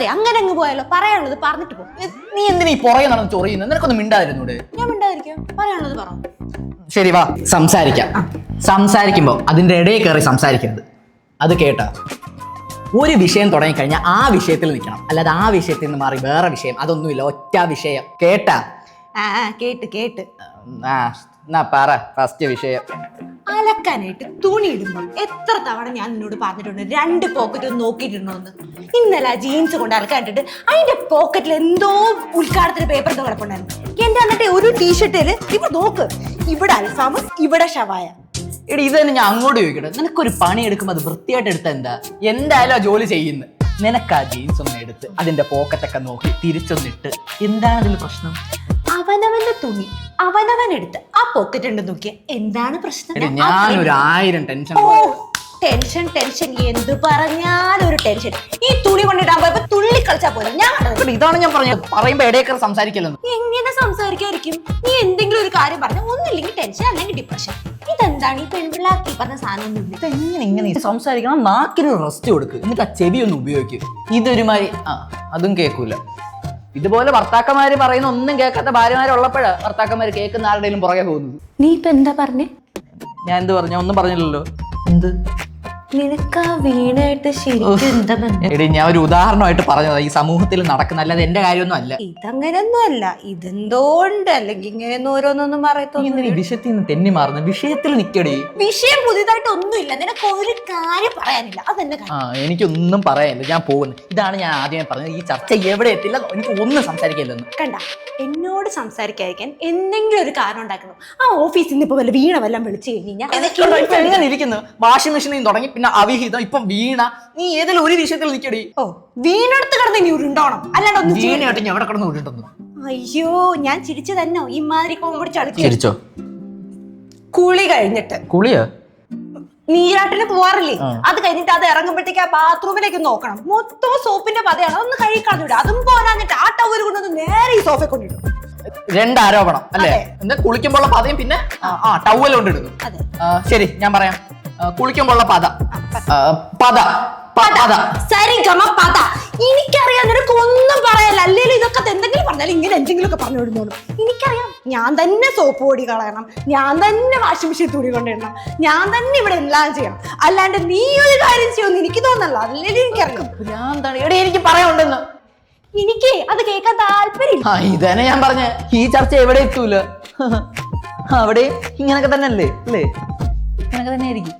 അതെ അങ്ങനെ അങ്ങ് പോയാലോ? പറയാനുള്ളത് പറഞ്ഞിട്ട് പോ. നീ എന്തിനാ ഈ പുറകെ നടന്ന് ചൊറിയുന്നത് നിനക്കൊന്നും മിണ്ടാതിരുന്നൂടെ? ഞാൻ മിണ്ടാതിരിക്കാം. പറയാനുള്ളത് പറ. ശരി വാ. സംസാരിക്കാം. സംസാരിക്കുമ്പോൾ അതിന്റെ ഇടയിൽ കയറി സംസാരിക്കരുത്. അത് കേട്ടോ. ഒരു വിഷയം തുടങ്ങിക്കഴിഞ്ഞാൽ ആ വിഷയത്തിൽ നിൽക്കണം. അല്ലാതെ ആ വിഷയത്തിൽ നിന്ന് മാറി വേറെ വിഷയം അതൊന്നുമില്ല. ഒറ്റ വിഷയം. കേട്ടാ? ആ ആ, കേട്ട് കേട്ട്. ആ എന്നാ പറ. ഫസ്റ്റ് വിഷയം. അലക്കാനായിട്ട് തുണി ഇടുമ്പോൾ എത്ര തവണ ഞാൻ നിന്നോട് പറഞ്ഞിട്ടുണ്ട് രണ്ട് പോക്കറ്റ് നോക്കിയിട്ടുണ്ടോ നോക്കിയിട്ടുണ്ടോന്ന്. ഇന്നലെ ജീൻസ് കൊണ്ട് അലക്കാനിട്ടിട്ട് അതിന്റെ പോക്കറ്റിൽ എന്തോ ഉദ്ഘാടനത്തിന് പേപ്പർ കിടപ്പുണ്ടായിരുന്നു എന്റെ എന്നിട്ട് ഒരു ടീഷർട്ടിൽ ഇവ നോക്ക് ഇവിടെ അൽഫാമ് ഇവിടെ ഷവായ. എടി ഇത് തന്നെ ഞാൻ അങ്ങോട്ട് ചോദിക്കട്ടെ. നിനക്കൊരു പണി എടുക്കുമ്പോൾ അത് വൃത്തിയായിട്ട് എടുത്ത എന്താ? എന്തായാലും ആ ജോലി ചെയ്യുന്നു. നിനക്ക് ആ ജീൻസ് ഒന്ന് എടുത്ത് അതിന്റെ പോക്കറ്റൊക്കെ നോക്കി തിരിച്ചൊന്നിട്ട് എന്താണ് അതിൽ പ്രശ്നം? തുണി അവനവൻ എടുത്ത് ആ പോക്കറ്റ് ഉണ്ട് നോക്കിയ. എന്താണ് പ്രശ്നം? ഞാനൊരു ആയിരം ടെൻഷൻ ഓ ടെൻഷൻ ടെൻഷൻ എന്ത് പറഞ്ഞാലും ഒരു ടെൻഷൻ ഈ തുണി കൊണ്ടിടാൻ പോയപ്പോ തുള്ളി കളിച്ചാ പോലെ ഞാൻ ഇതാണ് ഞാൻ പറഞ്ഞത്. പറയുമ്പോ ഇടയിൽ സംസാരിക്കല്ലോ എങ്ങനെ സംസാരിക്കായിരിക്കും? നീ എന്തെങ്കിലും ഒരു കാര്യം പറഞ്ഞ ഒന്നില്ലെങ്കിൽ ടെൻഷൻ അല്ലെങ്കിൽ ഡിപ്രഷൻ ഇതെന്താണ് ഈ പെൺപിള്ളാക്കി പറഞ്ഞ സാധനം ഇതെങ്ങനെ ഇങ്ങനെ സംസാരിക്കണം? നാക്കിന് റെസ്റ്റ് കൊടുക്കുക എന്നിട്ട് ആ ചെവി ഒന്ന് ഉപയോഗിക്കും. ഇതൊരുമാതിരി ആ അതും കേൾക്കൂല ഇതുപോലെ ഭർത്താക്കന്മാര് പറയുന്ന ഒന്നും കേൾക്കാത്ത ഭാര്യമാരുള്ളപ്പോഴാ ഭർത്താക്കന്മാര് കേൾക്കുന്ന ആരുടെയും പുറകെ പോകുന്നത്. നീ ഇപ്പൊ എന്താ പറഞ്ഞേ? ഞാൻ എന്ത് പറഞ്ഞു? ഒന്നും പറഞ്ഞില്ലല്ലോ. എന്ത്? നിനക്ക് ആ വീണായിട്ട് ശരിക്കും എന്താ ബന്ധം? എടി ഞാൻ ഒരു ഉദാഹരണമായിട്ട് പറഞ്ഞതാ ഈ സമൂഹത്തിൽ നടക്കുന്ന അല്ലാതെ എന്റെ കാര്യമൊന്നും അല്ല. ഇതങ്ങനെയൊന്നും അല്ല. ഇതെന്തോണ്ട്? അല്ലെങ്കിൽ ഇങ്ങനെയൊന്നും ഓരോന്നൊന്നും നീ പറയത്തൊന്നും എന്തിനാ ഈ വിഷയത്തിൽ നിന്ന് തെന്നി മാറുന്നു വിഷയത്തിൽ നിക്കടി. വിഷയം പുതിയതായിട്ട് ഒന്നുമില്ല. നിനക്ക് ഒരു കാര്യം പറയാനില്ല. അതെന്നെ കാര്യം ആ എനിക്കൊന്നും പറയാനില്ല. ഞാൻ പോകുന്നു. ഇതാണ് ഞാൻ ആദ്യമേ പറഞ്ഞത്. ഈ ചർച്ച എവിടെ എത്തില്ല എനിക്ക് ഒന്നും സംസാരിക്കില്ലെന്ന്. കണ്ട എന്നോട് സംസാരിക്കാതിരിക്കാൻ എന്തെങ്കിലും ഒരു കാരണം ഉണ്ടാക്കണം. ആ ഓഫീസിൽ നിന്ന് ഇപ്പൊ വല്ല വീണ വല്ലതും വിളിച്ചു കഴിഞ്ഞാൽ വാഷിംഗ് മെഷീനിൽ തുടങ്ങി. പിന്നെ അവിഹിതം ഇപ്പം വീണ നീ ഏതെങ്കിലും ഒരു വിഷയത്തിൽ നിൽക്കടി ഓ വീണെടുത്ത് കിടന്ന് ഇനി ഉരുണ്ടോണം അല്ലാണ്ട് ഒന്നും വീണയായിട്ട് ഞാൻ അവിടെ കിടന്ന് വിട്ടിട്ടുണ്ടെന്ന് അയ്യോ ഞാൻ ചിരിച്ചു തന്നോ ഇമാതിരി കോമ്പടി ചിരിച്ചോ? കുളി കഴിഞ്ഞിട്ട്. കുളിയോ? നീരാട്ടിന് പോവാറില്ലേ? ആ. അത് കഴിഞ്ഞിട്ട് അത് ഇറങ്ങുമ്പോഴത്തേക്ക് ആ ബാത്റൂമിലേക്ക് നോക്കണം. മൊത്തം സോപ്പിന്റെ പതയാണ്. അതൊന്ന് കഴിക്കാതെ വിടാം. അതും പോരാഞ്ഞിട്ട് ആ ടവർ കൊണ്ടൊന്ന് നേരെ ഈ സോഫ കൊണ്ടിടും രണ്ട് ആരോപണം അല്ലേ? അതെ. എന്താ കുളിക്കുമ്പോൾ പതയും പിന്നെ ആ, ആ ടവൽ കൊണ്ടിടുന്നു അതെ. ആ, ശരി ഞാൻ പറയാം. ആ, കുളിക്കുമ്പോൾ പത. പത. പത. സരി ഗമ പത. എനിക്കറിയാം നിനക്ക് ഒന്നും പറയാല്ല അല്ലെങ്കിൽ ഇതൊക്കെ എന്തെങ്കിലും പറഞ്ഞാലും ഇങ്ങനെ എന്തെങ്കിലും ഒക്കെ പറഞ്ഞു വിടുന്നോളൂ. എനിക്കറിയാം. ഞാൻ തന്നെ സോപ്പ് പൊടി കളയണം. ഞാൻ തന്നെ വാഷിംഗ് മെഷീൻ തുണി കൊണ്ടിടണം. ഞാൻ തന്നെ ഇവിടെ എല്ലാം ചെയ്യണം. അല്ലാണ്ട് നീ ഒരു കാര്യം ചെയ്യുമെന്ന് എനിക്ക് തോന്നല്ല. അല്ലെങ്കിൽ എനിക്കറിയാം. ഞാൻ ഇവിടെ എനിക്ക് പറയാനുണ്ടെന്ന്. എനിക്ക്? അത് കേൾക്കാൻ താല്പര്യം ഇതന്നെ ഞാൻ പറഞ്ഞ. ഈ ചർച്ച എവിടെ എത്തൂല? അവിടെ ഇങ്ങനൊക്കെ തന്നെ അല്ലേ? അല്ലേ ഇങ്ങനൊക്കെ തന്നെ ആയിരിക്കും